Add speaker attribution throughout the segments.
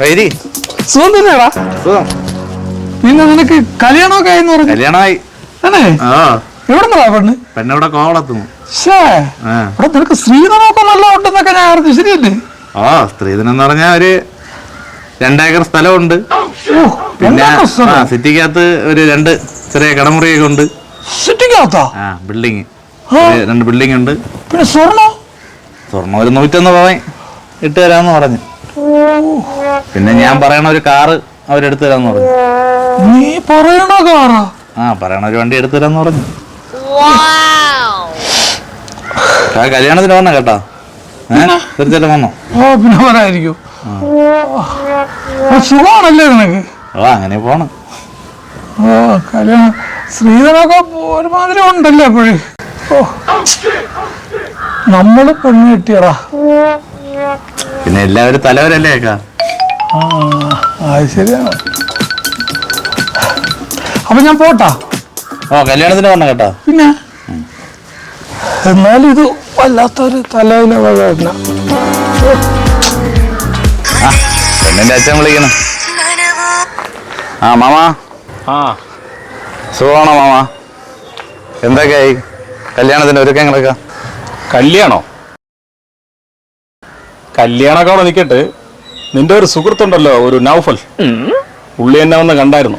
Speaker 1: വൈരി.
Speaker 2: സുഖം തന്നെയാടാ.
Speaker 1: സുഖം.
Speaker 2: പിന്നെ നിനക്ക് കല്യാണമൊക്കെ ആയെന്ന് പറഞ്ഞു.
Speaker 1: കല്യാണമായി.
Speaker 2: അല്ലേ?
Speaker 1: ആ.
Speaker 2: എവിടെ നിന്നാ പെണ്ണ്
Speaker 1: പെണ്ണിവിടെ കോവളത്തുന്നു
Speaker 2: ഇവിടെ നിനക്ക് സ്ത്രീധനമൊക്കെ നല്ല ഉണ്ടെന്നൊക്കെ ഞാൻ അറിഞ്ഞു. ശരിയല്ലേ?
Speaker 1: ആ സ്ത്രീധനം എന്ന് പറഞ്ഞാൽ ഒരു രണ്ടേക്കർ സ്ഥലമുണ്ട്. പിന്നെ സിറ്റിക്കകത്ത് ഒരു രണ്ട് ചെറിയ കടമുറിയൊക്കെ ഉണ്ട്.
Speaker 2: സിറ്റിക്കകത്താ?
Speaker 1: ആ ബിൽഡിങ്. രണ്ട് ബിൽഡിംഗ് ഉണ്ട്.
Speaker 2: പിന്നെ സ്വർണം
Speaker 1: സ്വർണം ഒരു നൂറ്റൊന്ന് പവൻ. ഇട്ട് തരാമെന്ന് പറഞ്ഞു. പിന്നെ ഞാൻ പറയണ ഒരു കാറ് അവരെടുത്തു തരാന്ന് പറഞ്ഞു.
Speaker 2: നീ പറയണ കാറാ?
Speaker 1: ആ പറയണ ഒരു വണ്ടി എടുത്തു തരാന്ന് പറഞ്ഞു. ആ കല്യാണത്തിന് വന്ന കേട്ടാ? ഏ തീർച്ചയായിട്ടും വന്നോ?
Speaker 2: ഓ പിന്നെ പറയായിരിക്കും സുഖമാണല്ലേ നിനക്ക്?
Speaker 1: ഓ അങ്ങനെ പോണം.
Speaker 2: ഓ കല്യാണം സ്ത്രീധനമൊക്കെ ഒരുമാതിരി ഉണ്ടല്ലേ അപ്പോഴേ? ഓ. നമ്മൾ പെണ്ണ് കിട്ടിയടാ.
Speaker 1: പിന്നെ എല്ലാവരും തലവരല്ലേ
Speaker 2: ആ അത് ശരിയാണ്. അപ്പൊ ഞാൻ പോട്ടാ.
Speaker 1: ഓ കല്യാണത്തിന് വന്ന കേട്ടോ.
Speaker 2: പിന്നെ? എന്നാലും ഇത് വല്ലാത്തൊരു തലയിലെ
Speaker 1: പെണ്ണിന്റെ അച്ഛൻ വിളിക്കണം ആ മാമാ.
Speaker 3: ആ.
Speaker 1: സുഖമാണോ മാമാ? എന്തൊക്കെയായി? കല്യാണത്തിന്റെ ഒരുക്കങ്ങളൊക്കെ?
Speaker 3: കല്യാണോ? കല്യാണമൊക്കെ നിൽക്കട്ടെ. നിന്റെ ഒരു സുഹൃത്തുണ്ടല്ലോ ഒരു നൗഫൽ. ഉള്ളി എന്നെ വന്ന് കണ്ടായിരുന്നു.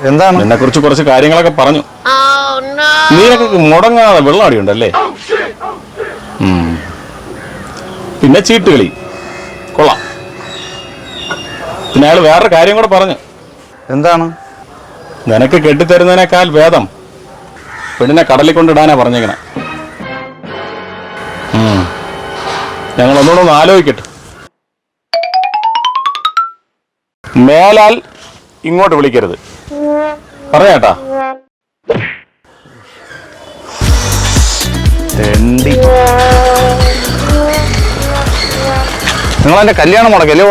Speaker 1: എന്താണ്?
Speaker 3: എന്നെ കുറിച്ച് കുറച്ച് കാര്യങ്ങളൊക്കെ പറഞ്ഞു. നീനൊക്കെ മുടങ്ങാതെ വെള്ളം അടിയുണ്ടല്ലേ? ഉം. പിന്നെ ചീട്ടുകളി. കൊള്ളാം. പിന്നെ അയാൾ വേറൊരു കാര്യം കൂടെ പറഞ്ഞു.
Speaker 1: എന്താണ്?
Speaker 3: നിനക്ക് കെട്ടിത്തരുന്നതിനേക്കാൾ ഭേദം പെണ്ണിനെ കടലിൽ കൊണ്ടിടാനാ പറഞ്ഞേക്കണേ. ഞങ്ങൾ ഒന്നുകൂടെ ഒന്ന് ആലോചിക്കട്ടെ. മേലാൽ ഇങ്ങോട്ട് വിളിക്കരുത്. പറയാട്ടാ
Speaker 1: തെണ്ടി. നിങ്ങൾ എന്റെ കല്യാണം മുടക്കല്ലേ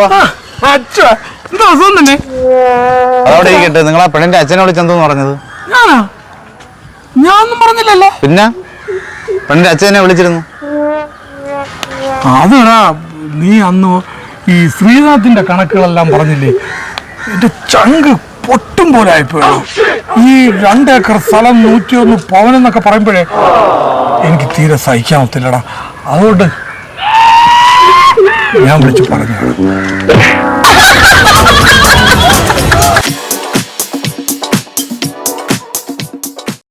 Speaker 1: അതവിടെ ഇരിക്കട്ടെ നിങ്ങൾ ആ പെണ്ണിന്റെ അച്ഛനെ വിളിച്ചെന്തോന്ന് പറഞ്ഞത്?
Speaker 2: ഞാനാ? ഞാനൊന്നും പറഞ്ഞില്ലല്ലോ?
Speaker 1: പിന്നെ? പെണ്ണിന്റെ അച്ഛനെ വിളിച്ചിരുന്നു.
Speaker 2: അതെടാ നീ അന്ന് ഈ ശ്രീനാഥിന്റെ കണക്കുകളെല്ലാം പറഞ്ഞില്ലേ? എന്റെ ചങ്ക് പൊട്ടും പോലെ ആയിപ്പോയോ. ഈ രണ്ടേക്കർ സ്ഥലം നൂറ്റിയൊന്ന് പവൻ എന്നൊക്കെ പറയുമ്പോഴേ എനിക്ക് തീരെ സഹിക്കാൻ ഒത്തില്ലടാ. അതുകൊണ്ട് ഞാൻ വിളിച്ചു പറഞ്ഞു